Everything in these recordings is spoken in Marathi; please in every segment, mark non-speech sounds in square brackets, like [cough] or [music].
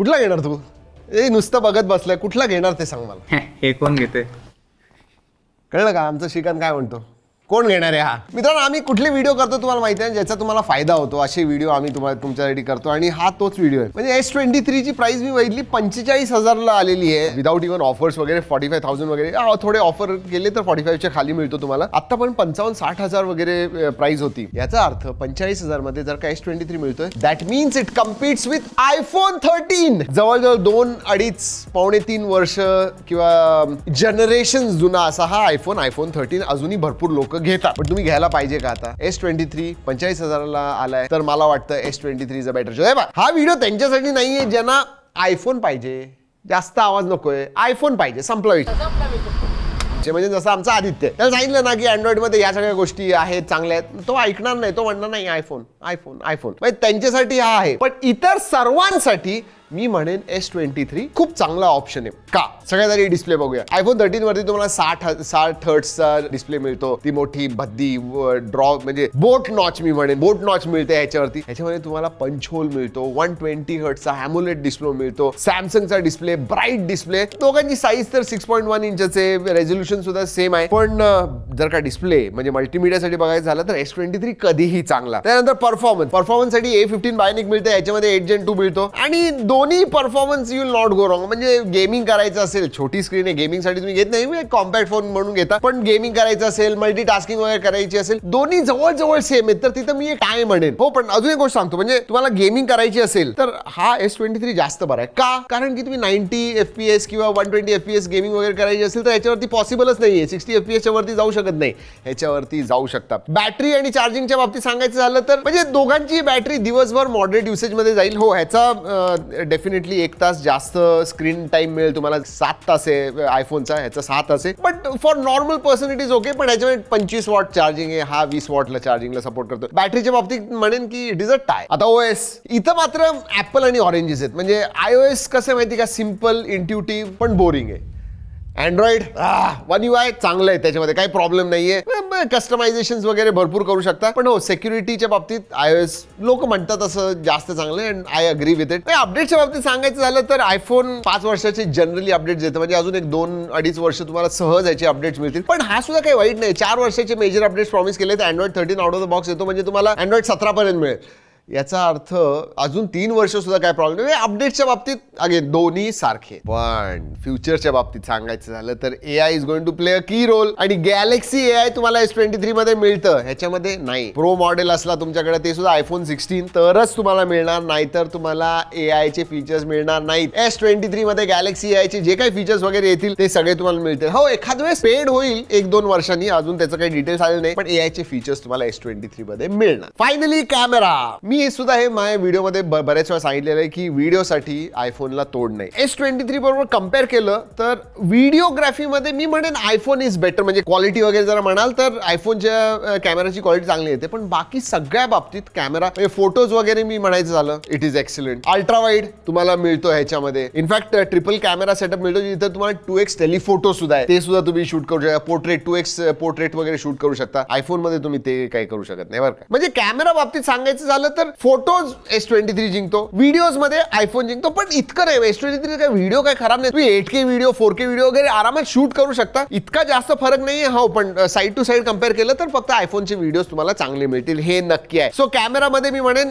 कुठला घेणार तू? ए नुसतं बघत बसलाय. कुठला घेणार ते सांग मला. [laughs] हे कोण घेते कळलं का? आमचं शिकन काय म्हणतो? कोण घेणार आहे हा? मित्रांनो आम्ही कुठले व्हिडिओ करतो तुम्हाला माहिती आहे? ज्याचा तुम्हाला फायदा होतो असे व्हिडिओ आम्ही तुम्हाला तुमच्यासाठी करतो आणि हा तोच व्हिडिओ आहे. म्हणजे एस ट्वेंटी थ्रीची प्राइस मी बघितली पंचेचाळीस हजारला आलेली आहे. विदाऊट इव्हन ऑफर्स वगैरे फॉर्टी फाय थाउजंड वगैरे थोडे ऑफर केले तर फॉर्टी फाईव्हच्या खाली मिळतो तुम्हाला. आता पण पंचावन्न साठ हजार वगैरे प्राइस होती. याचा अर्थ पंचेचाळीस हजारमध्ये जर का एस ट्वेंटी थ्री मिळतोय that means it competes with iPhone thirteen जवळजवळ दोन अडीच पावणे तीन वर्ष किंवा जनरेशन जुना असा हा आयफोन आयफोन थर्टीन अजूनही भरपूर लोक घेतात पण तुम्ही घ्यायला पाहिजे का आता? एस ट्वेंटी थ्री पंचेचाळीस हजाराला आलाय. तर मला वाटतं एस ट्वेंटी थ्रीचा बेटर शो हा व्हिडिओ त्यांच्यासाठी नाहीये ज्यांना आयफोन पाहिजे. जास्त आवाज नकोय. आयफोन पाहिजे. संपला विषय. जे म्हणजे जसं आमचा आदित्य. त्याला सांगितलं ना की अँड्रॉइडमध्ये या सगळ्या गोष्टी आहेत चांगल्या आहेत. तो ऐकणार नाही. तो म्हणणार नाही आयफोन आयफोन आयफोन म्हणजे त्यांच्यासाठी हा आहे. पण इतर सर्वांसाठी मी म्हणेन एस ट्वेंटी थ्री खूप चांगला ऑप्शन आहे. का? सगळ्यात आधी डिस्प्ले बघूया. आयफोन थर्टीन वरती तुम्हाला साठ साठ हर्ट्सचा डिस्प्ले मिळतो. ती मोठी भद्दी ड्रॉ म्हणजे बोट नॉच मी म्हणेन. बोट नॉच मिळते याच्यावरती याच्यामध्ये तुम्हाला पंचहोल मिळतो वन ट्वेंटी हर्टचा हॅमुलेट डिस्प्ले मिळतो सॅमसंगचा डिस्प्ले ब्राईट डिस्प्ले दोघांची साईज तर सिक्स पॉईंट वन इंचचे रेझोल्युशन सुद्धा सेम आहे. पण जर का डिस्प्ले म्हणजे मल्टीमीडियासाठी बघायचं झालं तर एस ट्वेंटी थ्री कधीही चांगला. त्यानंतर परफॉर्मन्स परफॉर्मन्ससाठी ए फिफ्टीन बायनिक मिळते. याच्यामध्ये एट जेन टू मिळतो. आणि दोन दोन्ही performance you not go wrong म्हणजे गेमिंग करायचं असेल छोटी स्क्रीन आहे गेमिंगसाठी तुम्ही घेत नाही म्हणजे कॉम्पॅक्ट फोन म्हणून घेता. पण गेमिंग करायचं असेल मल्टी टास्किंग वगैरे करायची असेल दोन्ही जवळ जवळ सेम आहेत. तर तिथं मी एक काय म्हणेन. हो पण अजून एक गोष्ट सांगतो. म्हणजे तुम्हाला गेमिंग करायची असेल तर हा एस ट्वेंटी थ्री जास्त बरा आहे. का? कारण की तुम्ही नाईन्टी एफ पी एस किंवा one twenty F P S gaming वगैरे करायची असेल तर याच्यावरती पॉसिबलच नाही आहे सिक्स्टी एफ पी एसच्या वरती जाऊ शकत नाही. ह्याच्यावरती जाऊ शकता. बॅटरी आणि चार्जिंगच्या बाबतीत सांगायचं झालं तर म्हणजे दोघांची बॅटरी दिवसभर मॉडरेट युसेजमध्ये जाईल. हो ह्याचा डेफिनेटली एक तास जास्त स्क्रीन टाइम मिळेल तुम्हाला. सात तास आहे आयफोनचा ह्याचा सहा तास. आहे but for normal person it is okay पण ह्याच्यामध्ये पंचवीस वॉट चार्जिंग आहे. हा वीस वॉटला चार्जिंगला सपोर्ट करतो. बॅटरीच्या बाबतीत म्हणेन की इट इज अ टाय आता ओ एस इथं मात्र ऍपल आणि ऑरेंजेस आहेत. म्हणजे आय ओ एस कसं आहे माहिती का? सिंपल इंट्युटिव्ह पण बोरिंग आहे. अँड्रॉइड वन यू आय चांगलं आहे त्याच्यामध्ये. काही प्रॉब्लेम नाहीये. कस्टमायझेशन वगैरे भरपूर करू शकता. पण हो सेक्युरिटीच्या बाबतीत आय एस लोक म्हणतात असं जास्त चांगलं and I agree with it अपडेटच्या बाबतीत सांगायचं झालं तर आयफोन पाच वर्षाचे जनरली अपडेट्स येतं म्हणजे अजून एक दोन अडीच वर्ष तुम्हाला सहज याचे अपडेट्स मिळतील. पण हा सुद्धा काही वाईट नाही. चार वर्षाचे मेजर अपडेट्स प्रॉमिस केले तर Android thirteen out of the box येतो. म्हणजे तुम्हाला अँड्रॉइड सतरा पर्यंत मिळेल. याचा अर्थ अजून तीन वर्ष सुद्धा काय प्रॉब्लेम नाही. म्हणजे अपडेटच्या बाबतीत अगे दोन्ही सारखे. पण फ्युचरच्या बाबतीत सांगायचं झालं तर A I is going to play a key role आणि गॅलेक्सी ए आय तुम्हाला एस ट्वेंटी थ्री मध्ये मिळतं. ह्याच्यामध्ये नाही. प्रो मॉडेल असला तुमच्याकडे ते सुद्धा आयफोन सिक्स्टीन तरच तुम्हाला मिळणार. नाहीतर तुम्हाला ए आयचे फीचर्स मिळणार नाहीत. एस ट्वेंटी थ्री मध्ये गॅलेक्सी ए आयचे जे काही फीचर्स वगैरे येतील ते सगळे तुम्हाला मिळतील. हो एखाद वेळेस पेड होईल एक दोन वर्षांनी. अजून त्याचं काही डिटेल्स आले नाही पण ए आयचे फीचर्स तुम्हाला एस ट्वेंटी थ्री मध्ये मिळणार. फायनली कॅमेरा मी मी सुद्धा हे माझ्या व्हिडिओमध्ये ब- बऱ्याच वेळा सांगितलेलं आहे की व्हिडिओसाठी आयफोनला तोड नाही. एस ट्वेंटी थ्री बरोबर कंपेअर केलं तर व्हिडिओग्राफीमध्ये मी म्हणेन आयफोन इज बेटर म्हणजे क्वालिटी वगैरे जरा म्हणाल तर आयफोनच्या कॅमेराची क्वालिटी चांगली येते. पण बाकी सगळ्या बाबतीत कॅमेरा म्हणजे फोटोज वगैरे मी म्हणायचं झालं it is excellent ultra wide तुम्हाला मिळतो ह्याच्यामध्ये. इनफॅक्ट ट्रिपल कॅमेरा सेटअप मिळतो जिथं तुम्हाला टू एक्स टेलिफोटो सुद्धा आहे. ते सुद्धा तुम्ही शूट करू शकता. पोर्ट्रेट टू एक्स पोर्ट्रेट वगैरे शूट करू शकता. आयफोनमध्ये तुम्ही ते काही करू शकत नाही बरं का? म्हणजे कॅमेरा बाबतीत सांगायचं झालं तर फोटोज एस ट्वेंटी थ्री जिंकतो व्हिडिओजमध्ये आयफोन जिंकतो पण इतकं नाही एस ट्वेंटी थ्री काय व्हिडिओ काय खराब नाही. तुम्ही eight K video four K video वगैरे आरामात शूट करू शकता. इतका जास्त फरक नाहीये हो पण साईड टू साईड कंपेअर केलं तर फक्त आयफोनचे व्हिडिओ तुम्हाला चांगले मिळतील. हे नक्की आहे. सो कॅमेरामध्ये मी म्हणेन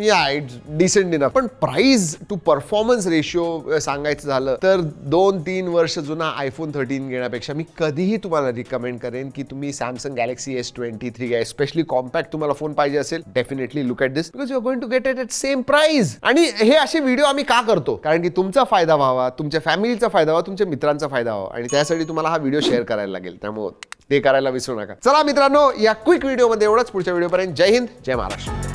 या इट्स डिसेंट इनफ पण प्राइस टू परफॉर्मन्स रेशिओ सांगायचं झालं तर दोन तीन वर्ष जुना आयफोन थर्टीन घेण्यापेक्षा मी कधीही तुम्हाला रिकमेंड करेन की तुम्ही Samsung Galaxy S twenty three घ्या. स्पेशली कॉम्पॅक्ट तुम्हाला फोन पाहिजे असेल definitely look at this because you are going to get it at same price आणि हे असे व्हिडिओ आम्ही का करतो? कारण की तुमचा फायदा व्हावा तुमच्या फॅमिलीचा फायदा व्हावा तुमच्या मित्रांचा फायदा व्हावा. आणि त्यासाठी तुम्हाला हा व्हिडिओ शेअर करायला लागेल. त्यामुळे ते करायला विसरू नका. चला मित्रांनो या क्विक व्हिडिओमध्ये एवढंच. पुढच्या व्हिडिओपर्यंत जय हिंद जय महाराष्ट्र.